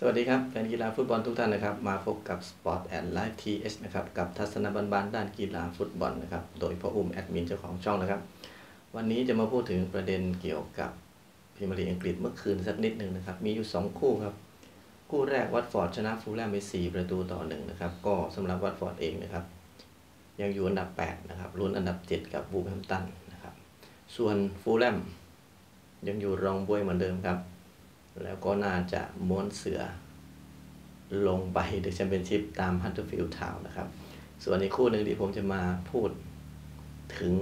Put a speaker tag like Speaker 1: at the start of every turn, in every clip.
Speaker 1: สวัสดีครับแฟนกีฬาฟุตบอลทุกท่านนะครับ มาพบกับ Sport and Live TH นะครับ กับทัศนบันบานด้านกีฬาฟุตบอลนะครับ โดยพ่ออุ้มแอดมินเจ้าของช่องนะครับ วันนี้จะมาพูดถึงประเด็นเกี่ยวกับพรีเมียร์ลีกอังกฤษเมื่อคืนสักนิดหนึ่งนะครับ มีอยู่ 2 คู่ครับ คู่แรกวัตฟอร์ดชนะฟูลแลมไป 4 ประตูต่อหนึ่งนะครับ ก็สำหรับวัตฟอร์ดเองนะครับ ยังอยู่อันดับ 8 นะครับลุ้นอันดับ 7 กับบูแฮมตันนะครับ ส่วนฟูลแลมยังอยู่รองบวยเหมือนเดิมครับ แล้วก็น่าจะม้วนเสือลงไปเดอะแชมเปี้ยนชิพตามฮันเตอร์ฟิลด์ทาวนะครับ ส่วนในคู่หนึ่งที่ผมจะมาพูดถึง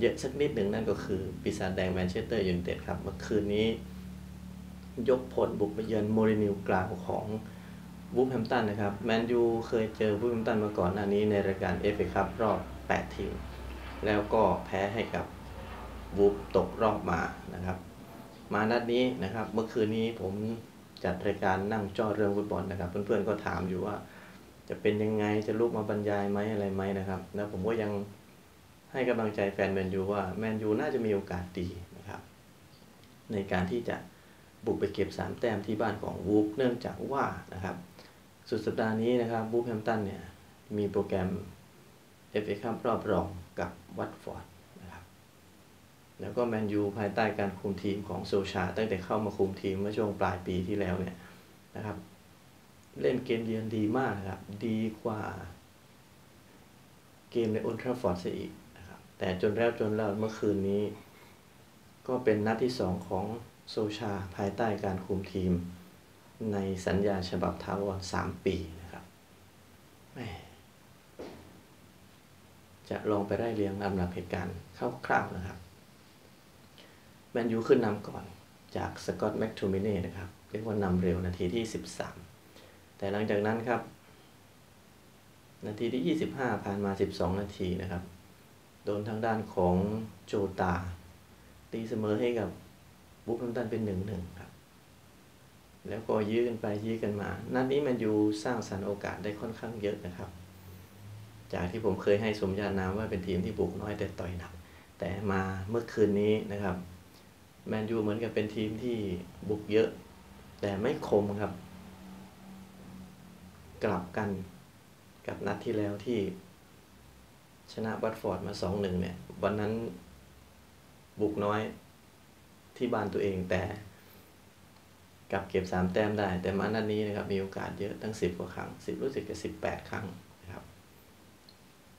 Speaker 1: เยอะสักนิดหนึ่งนั่นก็คือ ปีศาจแดงแมนเชสเตอร์ยูไนเต็ดครับ เมื่อคืนนี้ยกผลบุกไปเยือนโมรินิวกลาวของวูฟแฮมตันนะครับ แมนยูเคยเจอวูฟแฮมตันมาก่อนหน้านี้ในรายการเอฟเอคัพรอบ 8 ทีม แล้วก็แพ้ให้กับวูฟตกรอบมานะครับ มานัดนี้นะครับ เมื่อคืนนี้ผมจัดรายการนั่งจ้อเรื่องฟุตบอลนะครับ เพื่อนๆก็ถามอยู่ว่า จะเป็นยังไงจะลุกมาบรรยายไหมอะไรไหมนะครับแล้วผมก็ยังให้กำลังใจแฟนแมนยูว่าแมนยูน่าจะมีโอกาสดีนะครับ ในการที่จะบุกไปเก็บ 3 แต้มที่บ้านของวูฟเนื่องจากว่านะครับ สุดสัปดาห์นี้นะครับวูฟแฮมตันเนี่ยมีโปรแกรมเอฟเอคัพรอบรองกับวัตฟอร์ด แล้วก็แมนยูภายใต้การคุมทีมของโซชา ตั้งแต่เข้ามาคุมทีมเมื่อช่วงปลายปีที่แล้วเนี่ยนะครับ เล่นเกมเยือนดีมากครับ ดีกว่า เกมในอุลตราฟอร์ดซะอีกนะครับ แต่จนแล้วจนแล้วเมื่อคืนนี้ ก็เป็นนัดที่2ของโซชา ภายใต้การคุมทีม ในสัญญาฉบับทาวร3ปีนะครับแมจะลองไปไล่เรียงลำดับเหตุการณ์คร่าวๆนะครับ แมนยูขึ้นนำก่อนจากสกอตแม็กทูมิเน่นะครับเรียกว่านำเร็วนาทีที่ 13 แต่หลังจากนั้นครับ นาทีที่ 25 ผ่านมา 12 นาทีนะครับ โดนทางด้านของโจตา ตีเสมอให้กับบุฟฟอนตันเป็น1-1ครับ แล้วก็ยื้อกันไปยื้อกันมา นัดนี้แมนยูสร้างสรรค์โอกาสได้ค่อนข้างเยอะนะครับ จากที่ผมเคยให้สมญานามว่าเป็นทีมที่บุกน้อยแต่ต่อยหนัก แต่มาเมื่อคืนนี้นะครับ แมนยูเหมือนกับเป็นทีมที่บุกเยอะ แต่ไม่คมครับ กลับกันกับนัดที่แล้วที่ชนะบัตฟอร์ดมาสองหนึ่งเนี่ย วันนั้นบุกน้อยที่บ้านตัวเองแต่กลับเก็บสามแต้มได้ แต่มานัดนี้นะครับ มีโอกาสเยอะตั้งสิบกว่าครั้งสิบรู้สึกจะสิบแปดครั้งนะครับ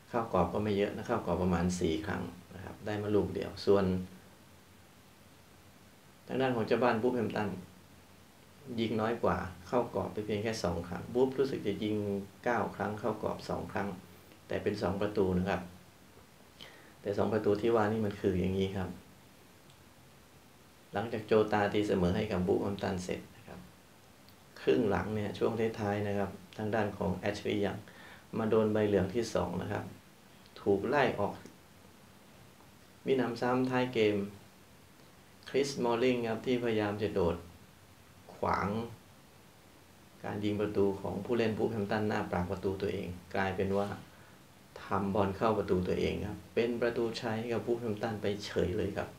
Speaker 1: เข้ากรอบก็ไม่เยอะนะเข้ากรอบประมาณสี่ครั้งนะครับ ได้มาลูกเดียวส่วน ทางด้านของเจ้าบ้านบุ๊บแฮมตัน ยิงน้อยกว่าเข้ากรอบไปเพียงแค่สองครั้ง บุ๊บรู้สึกจะยิงเก้าครั้งเข้ากรอบสองครั้ง แต่เป็นสองประตูนะครับ แต่สองประตูที่ว่านี่มันคืออย่างนี้ครับ หลังจากโจตาตีเสมอให้กับบุ๊บแฮมตันเสร็จนะครับ ครึ่งหลังเนี่ยช่วงท้ายๆนะครับ ทางด้านของแอชลียังมาโดนใบเหลืองที่สองนะครับ ถูกไล่ออกมีนำซ้ำท้ายเกม คริสมอลลิงครับที่พยายามจะโดดขวางการยิงประตูของผู้เล่นผู้แฮมตันหน้าปรากประตูตัวเอง กลายเป็นว่าทำบอลเข้าประตูตัวเองครับ เป็นประตูให้กับผู้แฮมตันไปเฉยเลยครับ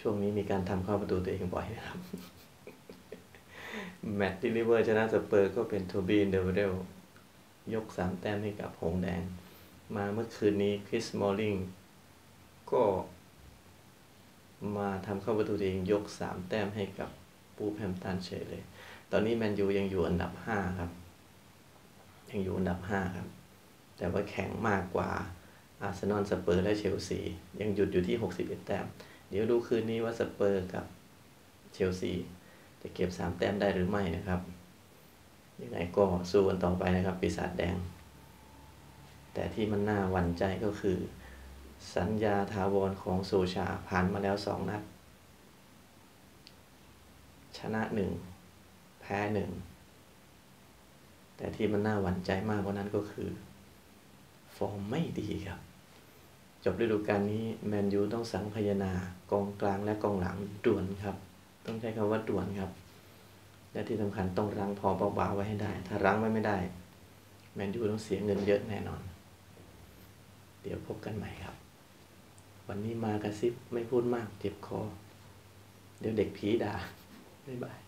Speaker 1: ช่วงนี้มีการทำเข้าประตูตัวเองบ่อยนะครับ แมตต์ที่ลิเวอร์ชนะสเปอร์ก็เป็นโทบีนเดวเดลยกสามแต้มให้กับหงแดง มาเมื่อคืนนี้คริสมอลลิงก็ มาทำเข้าประตูตัวเองยกสามแต้มให้กับปูแพมตันเฉยเลย ตอนนี้แมนยูยังอยู่อันดับห้าครับ ยังอยู่อันดับห้าครับ แต่ว่าแข็งมากกว่าอาร์เซนอลสเปอร์และเชลซียังหยุดอยู่ที่ 61 แต้ม เดี๋ยวดูคืนนี้ว่าสเปอร์กับเชลซีจะเก็บ 3 แต้มได้หรือไม่นะครับยังไงก็สู้กันต่อไปนะครับ ปีศาจแดง แต่ที่มันน่าหวั่นใจก็คือ สัญญาทาวรของโซชาผ่านมาแล้วสองนัด ชนะหนึ่งแพ้หนึ่ง แต่ที่มันน่าหวั่นใจมากกว่านั้นก็คือ ฟอร์มไม่ดีครับ จบฤดูกาลนี้แมนยูต้องสังพยานากองกลางและกองหลังด่วนครับ ต้องใช้คำว่าด่วนครับ และที่สำคัญต้องรั้งพอเบาๆไว้ให้ได้ ถ้ารั้งไว้ไม่ได้ แมนยูต้องเสียเงินเยอะแน่นอน เดี๋ยวพบกันใหม่ครับ วันนี้มากระซิบไม่พูดมากเจ็บคอ เดี๋ยวเด็กผีด่าบ๊ายบาย